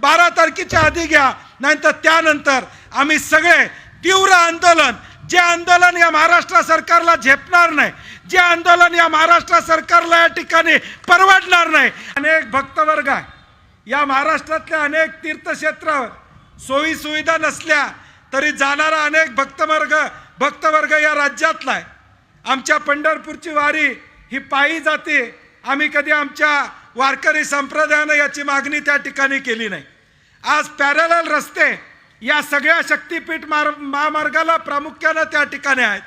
बारा तारखेच्या आधी घ्या नाहीतर त्यानंतर आम्ही सगळे तीव्र आंदोलन जे आंदोलन या महाराष्ट्र सरकारला झेपणार नाही जे आंदोलन या महाराष्ट्र सरकारला या ठिकाणी परवडणार नाही. अनेक भक्तवर्ग आहे. या महाराष्ट्रातल्या अनेक तीर्थक्षेत्रावर सोयी सुविधा नसल्या तरी जाणारा अनेक भक्तवर्ग भक्तवर्ग या राज्यातला आहे. आमच्या पंढरपूरची वारी ही पायी जाते. आम्ही कधी आमच्या वारकरी संप्रदायानं याची मागणी त्या ठिकाणी केली नाही. आज पॅरल रस्ते या सगळ्या शक्तीपीठ मार महामार्गाला प्रामुख्यानं त्या ठिकाणी आहेत.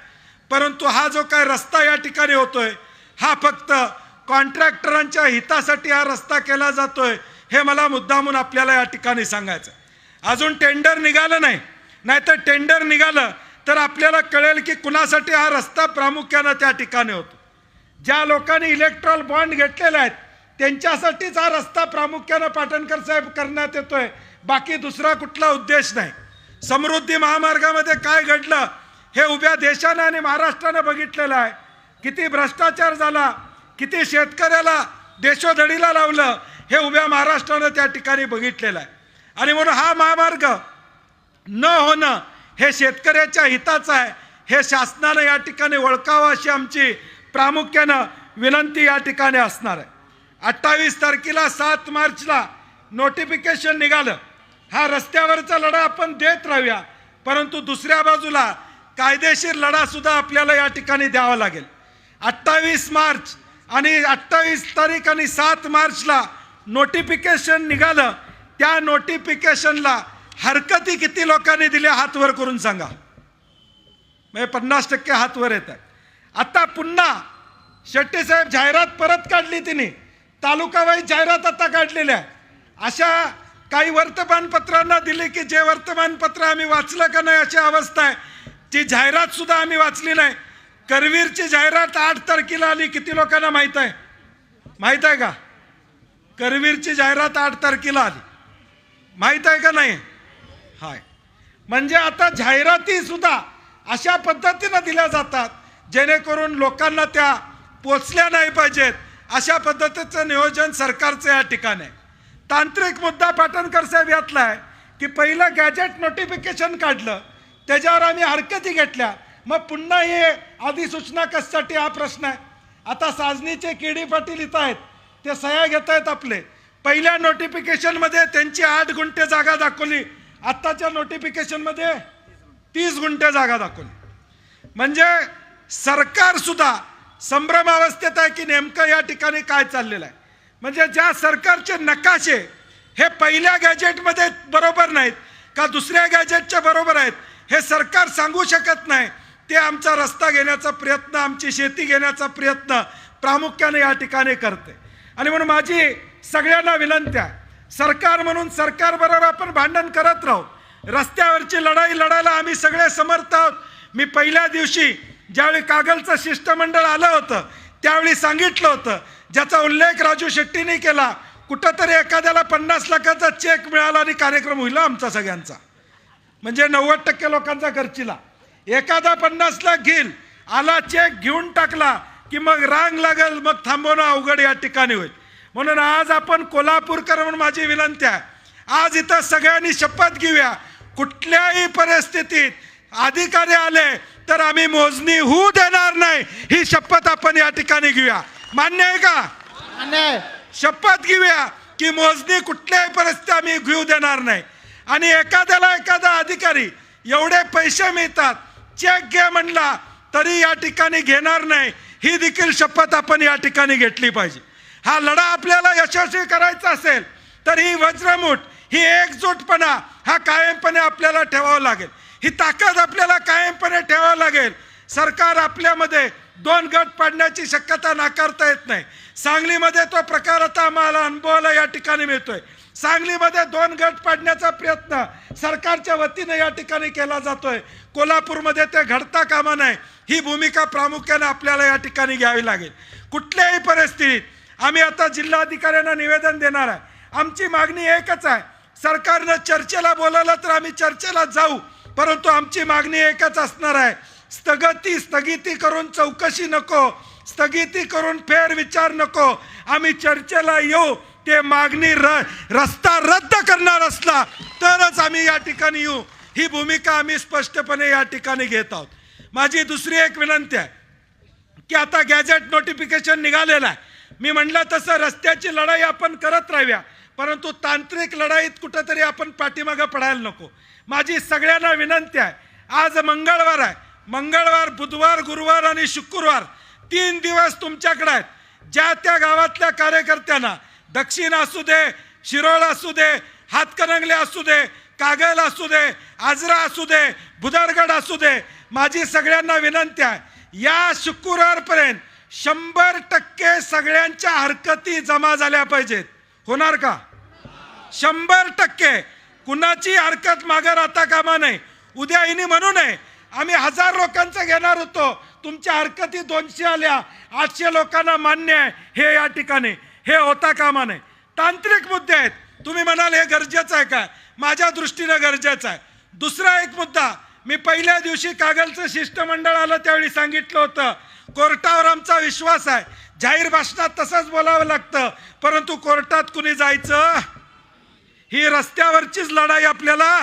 परंतु हा जो काय रस्ता या ठिकाणी होतोय हा फक्त कॉन्ट्रॅक्टरांच्या हितासाठी हा रस्ता केला जातोय हे मला मुद्दामून आपल्याला या ठिकाणी सांगायचं अजून टेंडर निघालं नाही. नाहीतर टेंडर निघालं तर आपल्याला कळेल की कुणासाठी हा रस्ता प्रामुख्यानं त्या ठिकाणी होतो. ज्या लोकांनी इलेक्ट्रॉल बॉन्ड घेतलेले आहेत त्यांच्यासाठीच हा रस्ता प्रामुख्यानं पाटणकर साहेब करण्यात येतोय. बाकी दुसरा कुठला उद्देश नाही. समृद्धी महामार्गामध्ये काय घडलं हे उभ्या देशानं आणि महाराष्ट्रानं बघितलेलं आहे. किती भ्रष्टाचार झाला किती शेतकऱ्याला देशोधडीला लावलं हे उभ्या महाराष्ट्रानं त्या ठिकाणी बघितलेलं आहे. आणि म्हणून हा महामार्ग न होणं हे शेतकऱ्याच्या हिताचं आहे. हे शासनानं या ठिकाणी ओळखावं अशी आमची प्रामुख्यानं विनंती या ठिकाणी असणार आहे. अठ्ठावीस तारखेला सात मार्चला नोटिफिकेशन निघालं. हा रस्त्यावरचा लढा आपण देत राहूया. परंतु दुसऱ्या बाजूला कायदेशीर लढासुद्धा आपल्याला या ठिकाणी द्यावा लागेल. अठ्ठावीस मार्च आणि अठ्ठावीस तारीख आणि सात मार्चला नोटिफिकेशन निघालं. त्या नोटिफिकेशनला हरकती किती लोकांनी दिल्या हातवर करून सांगा. म्हणजे पन्नास टक्के हातवर येत आहे आता पुन्हा शेट्टी साहेब जाहिरात परत काढली तिने. तालुकावाईज जाहिरात आता काढलेल्या आहे अशा काही वर्तमानपत्रांना दिली की जे वर्तमानपत्र आम्ही वाचलं का नाही अशी अवस्था आहे. ती जाहिरातसुद्धा आम्ही वाचली नाही. करवीरची जाहिरात आठ तारखेला आली किती लोकांना माहीत आहे? माहीत आहे का? करवीरची जाहिरात आठ तारखेला आली. माहीत आहे का नाही? हाय. म्हणजे आता जाहिरातीसुद्धा अशा पद्धतीनं दिल्या जातात जेणेकरून लोकांना त्या पोचल्या नाही पाहिजेत. अशा पद्धतीचं नियोजन सरकारचं या ठिकाणी आहे. तांत्रिक मुद्दा पाटणकर साहेब यातला आहे की पहिलं गॅजेट नोटिफिकेशन काढलं त्याच्यावर आम्ही हरकती घेतल्या. मग पुन्हा हे अधिसूचना कशासाठी हा प्रश्न आहे. आता साजनीचे केडी पाटील इथं आहेत ते सह्या घेत आहेत आपले. पहिल्या नोटिफिकेशनमध्ये त्यांची आठ गुंठे जागा दाखवली. आत्ताच्या नोटिफिकेशनमध्ये तीस गुंठे जागा दाखवली. म्हणजे सरकारसुद्धा संभ्रमावस्थेत आहे की नेमकं या ठिकाणी काय चाललेलं आहे? म्हणजे ज्या सरकारचे नकाशे हे पहिल्या गॅजेटमध्ये बरोबर नाहीत का दुसऱ्या गॅजेटच्या बरोबर आहेत हे सरकार सांगू शकत नाही ते आमचा रस्ता घेण्याचा प्रयत्न आमची शेती घेण्याचा प्रयत्न प्रामुख्याने या ठिकाणी करते. आणि म्हणून माझी सगळ्यांना विनंती आहे सरकार म्हणून सरकारबरोबर आपण भांडण करत राहू. रस्त्यावरची लढाई लढायला आम्ही सगळे समर्थ आहोत. मी पहिल्या दिवशी ज्यावेळी कागलचं शिष्टमंडळ आलं होतं त्यावेळी सांगितलं होतं ज्याचा उल्लेख राजू शेट्टीने केला कुठंतरी एखाद्याला पन्नास लाखाचा चेक मिळाला आणि कार्यक्रम होईल आमचा सगळ्यांचा. म्हणजे नव्वद टक्के लोकांचा खर्चीला. एखादा पन्नास लाख घेईल आला चेक घेऊन टाकला की मग रांग लागेल मग थांबवणं अवघड या ठिकाणी होईल. म्हणून आज आपण कोल्हापूरकर म्हणून माझी विनंती आहे. आज इथं सगळ्यांनी शपथ घेऊया कुठल्याही परिस्थितीत अधिकारी आले तर आम्ही मोजणी होऊ देणार नाही. ही शपथ आपण या ठिकाणी घेऊया. मान्य आहे का? शपथ घेऊया की मोजणी कुठल्याही परिस्थिती आम्ही घेऊ देणार नाही. आणि एखाद्याला एखादा अधिकारी एवढे पैसे मिळतात चेक घे म्हणला तरी या ठिकाणी घेणार नाही. ही देखील शपथ आपण या ठिकाणी घेतली पाहिजे. हा लढा आपल्याला यशस्वी करायचा असेल तर ही वज्रमूठ ही एकजूटपणा हा कायमपणे आपल्याला ठेवावा लागेल. ही ताकद आपल्याला कायमपणे ठेवावं लागेल. सरकार आपल्यामध्ये दोन गट पाडण्याची शक्यता नाकारता येत नाही. सांगलीमध्ये तो प्रकार आता आम्हाला अनुभवाला या ठिकाणी मिळतोय. सांगलीमध्ये दोन गट पाडण्याचा प्रयत्न सरकारच्या वतीने या ठिकाणी केला जातोय. कोल्हापूरमध्ये ते घडता कामा नाही ही भूमिका प्रामुख्याने आपल्याला या ठिकाणी घ्यावी लागेल. कुठल्याही परिस्थितीत आम्ही आता जिल्हाधिकाऱ्यांना निवेदन देणार आहे. आमची मागणी एकच आहे. सरकारनं चर्चेला बोलवलं तर आम्ही चर्चेला जाऊ. परंतु आमची मागणी एकच असणार आहे. स्थगती स्थगिती करून चौकशी नको. स्थगिती करून फेर विचार नको. आम्ही चर्चेला येऊ. ते मागणी र रस्ता रद्द करणार असला तरच आम्ही या ठिकाणी येऊ. ही भूमिका आम्ही स्पष्टपणे या ठिकाणी घेत आहोत. माझी दुसरी एक विनंती आहे की आता गॅझेट नोटिफिकेशन निघालेलं आहे. मी म्हणलं तसं रस्त्याची लढाई आपण करत राहूया. परंतु तांत्रिक लढाईत कुठंतरी आपण पाठीमागं पडायला नको. माझी सगळ्यांना विनंती आहे आज मंगळवार आहे. मंगळवार बुधवार गुरुवार आणि शुक्रवार तीन दिवस तुमच्याकडे आहेत. ज्या त्या गावातल्या कार्यकर्त्यांना दक्षिण असू दे शिरोळ असू दे हातकणंगले असू दे कागल असू दे आजरा असू दे भुदरगड असू दे माझी सगळ्यांना विनंती आहे या शुक्रवारपर्यंत शंभर टक्के सगळ्यांच्या हरकती जमा झाल्या पाहिजेत. होणार का? शंभर टक्के. कुणाची हरकत मागे राहता कामा नये. उद्या इनी म्हणू नये आम्ही हजार लोकांचं घेणार होतो. तुमच्या हरकती दोनशे आल्या आठशे लोकांना मान्य आहे. हे या ठिकाणी. हे होता कामा नये. तांत्रिक मुद्दे आहेत. तुम्ही म्हणाल हे गरजेचं आहे का माझ्या दृष्टीनं गरजेचं आहे. दुसरा एक मुद्दा मी पहिल्या दिवशी कागलचं शिष्टमंडळ आलं त्यावेळी सांगितलं होतं कोर्टावर आमचा विश्वास आहे. जाहीर भाषणात तसंच बोलावं लागतं. परंतु कोर्टात कुणी जायचं? ही रस्त्यावरचीच लढाई आपल्याला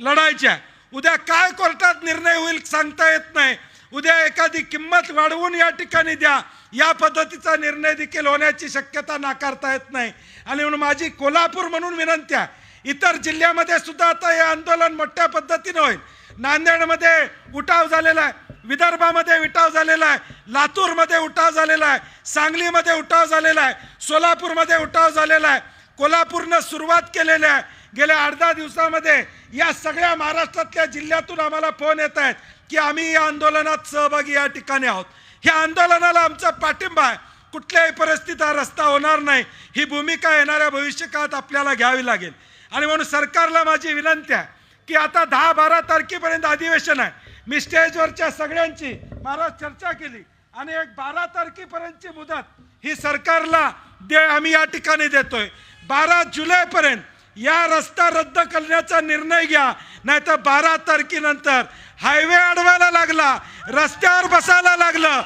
लढायची आहे. उद्या काय कोर्टात निर्णय होईल सांगता येत नाही. उद्या एखादी किंमत वाढवून या ठिकाणी द्या. या पद्धतीचा निर्णय देखील होण्याची शक्यता नाकारता येत नाही. आणि म्हणून माझी कोल्हापूर म्हणून विनंती आहे. इतर जिल्ह्यामध्ये सुद्धा आता हे आंदोलन मोठ्या पद्धतीनं होईल. नांदेडमध्ये उठाव झालेला आहे. विदर्भामध्ये उठाव झालेला आहे. लातूरमध्ये उठाव झालेला आहे. सांगलीमध्ये उठाव झालेला आहे. सोलापूरमध्ये उठाव झालेला आहे. कोल्हापूरनं सुरुवात केलेली आहे. गेल्या अर्धा दिवसामध्ये या सगळ्या महाराष्ट्रातल्या जिल्ह्यातून आम्हाला फोन येत आहेत की आम्ही या आंदोलनात सहभागी या ठिकाणी आहोत. ह्या आंदोलनाला आमचा पाठिंबा आहे. कुठल्याही परिस्थितीत हा रस्ता होणार नाही. ही भूमिका येणाऱ्या भविष्यकाळात आपल्याला घ्यावी लागेल. आणि म्हणून सरकारला माझी विनंती आहे की आता दहा बारा तारखेपर्यंत अधिवेशन आहे. मी स्टेजवरच्या सगळ्यांची महाराज चर्चा केली आणि एक बारा तारखेपर्यंतची मुदत ही सरकारला दे आम्ही या ठिकाणी देतोय. बारा जुलैपर्यंत या रस्ता रद्द करण्याचा निर्णय घ्या नाहीतर बारा तारखेनंतर हायवे अडवायला लागला रस्त्यावर बसायला लागलं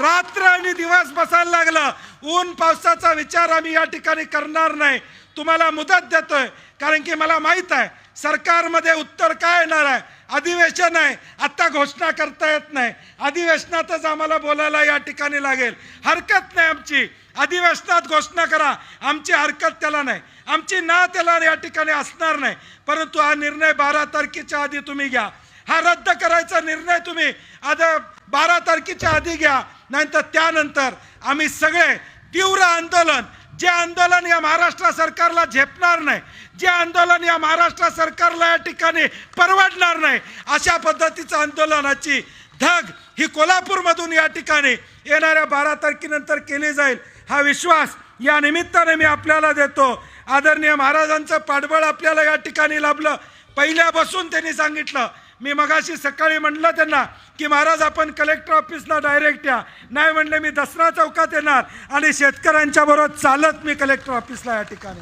रात्र आणि दिवस बसायला लागलं. ऊन पावसाचा विचार आम्ही या ठिकाणी करणार नाही. तुम्हाला मुदत देतोय कारण की मला माहीत आहे सरकारमध्ये उत्तर काय येणार आहे? अधिवेशन आहे. आत्ता घोषणा करता येत नाही. अधिवेशनातच आम्हाला बोलायला या ठिकाणी लागेल. हरकत नाही आमची. अधिवेशनात घोषणा करा. आमची हरकत त्याला नाही. आमची ना त्याला या ठिकाणी असणार नाही. परंतु हा निर्णय बारा तारखेच्या आधी तुम्ही घ्या. हा रद्द करायचा निर्णय तुम्ही आता बारा तारखेच्या आधी घ्या. नाहीतर त्यानंतर आम्ही सगळे तीव्र आंदोलन जे आंदोलन या महाराष्ट्र सरकारला झेपणार नाही जे आंदोलन या महाराष्ट्र सरकारला या ठिकाणी परवडणार नाही अशा पद्धतीचं आंदोलनाची धग ही कोल्हापूरमधून या ठिकाणी येणाऱ्या बारा तारखेनंतर केली जाईल. हा विश्वास या निमित्ताने मी आपल्याला देतो. आदरणीय महाराजांचं पाठबळ आपल्याला या ठिकाणी लाभलं. पहिल्यापासून त्यांनी सांगितलं मी मगाशी सकाळी म्हणलं त्यांना की महाराज आपण कलेक्टर ऑफिसला डायरेक्ट या. नाही म्हणले मी दसरा चौकात येणार आणि शेतकऱ्यांच्या बरोबर चालत मी कलेक्टर ऑफिसला या ठिकाणी.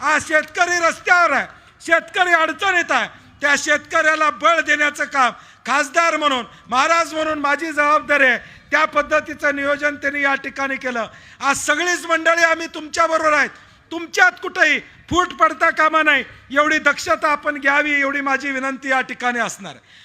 आज शेतकरी रस्त्यावर आहे. शेतकरी अडचणीत आहे. त्या शेतकऱ्याला बळ देण्याचं काम खासदार म्हणून महाराज म्हणून माझी जबाबदारी आहे. त्या पद्धतीचं नियोजन त्यांनी या ठिकाणी केलं. आज सगळीच मंडळी आम्ही तुमच्याबरोबर आहेत. तुमच्यात कुठंही फूट पडता कामा नाही एवढी दक्षता आपण घ्यावी एवढी माझी विनंती या ठिकाणी असणार. आहे